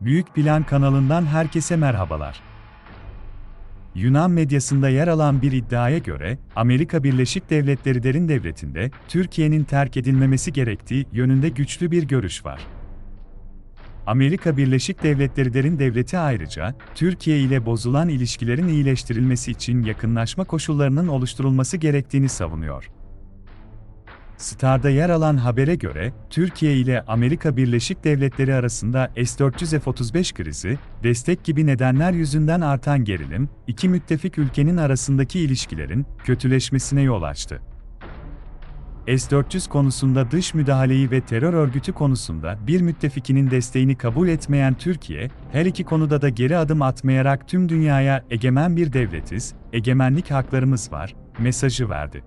Büyük Plan kanalından herkese merhabalar. Yunan medyasında yer alan bir iddiaya göre, Amerika Birleşik Devletleri derin devletinde Türkiye'nin terk edilmemesi gerektiği yönünde güçlü bir görüş var. Amerika Birleşik Devletleri derin devleti ayrıca, Türkiye ile bozulan ilişkilerin iyileştirilmesi için yakınlaşma koşullarının oluşturulması gerektiğini savunuyor. Star'da yer alan habere göre, Türkiye ile Amerika Birleşik Devletleri arasında S-400 F-35 krizi, destek gibi nedenler yüzünden artan gerilim, iki müttefik ülkenin arasındaki ilişkilerin kötüleşmesine yol açtı. S-400 konusunda dış müdahaleyi ve terör örgütü konusunda bir müttefikinin desteğini kabul etmeyen Türkiye, her iki konuda da geri adım atmayarak tüm dünyaya egemen bir devletiz, egemenlik haklarımız var, mesajı verdi.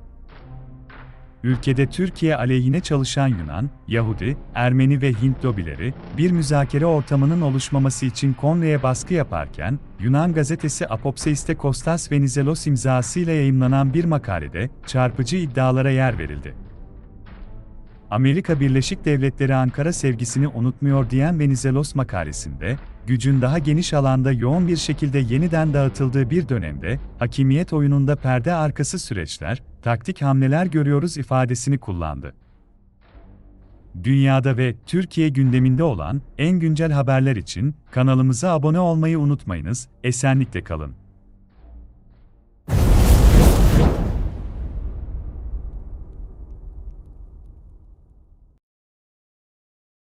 Ülkede Türkiye aleyhine çalışan Yunan, Yahudi, Ermeni ve Hint lobileri, bir müzakere ortamının oluşmaması için Konre'ye baskı yaparken, Yunan gazetesi Apopseiste Kostas Venizelos imzasıyla yayımlanan bir makalede, çarpıcı iddialara yer verildi. Amerika Birleşik Devletleri Ankara sevgisini unutmuyor diyen Venizelos makalesinde, gücün daha geniş alanda yoğun bir şekilde yeniden dağıtıldığı bir dönemde, hakimiyet oyununda perde arkası süreçler, taktik hamleler görüyoruz ifadesini kullandı. Dünyada ve Türkiye gündeminde olan en güncel haberler için kanalımıza abone olmayı unutmayınız, esenlikle kalın.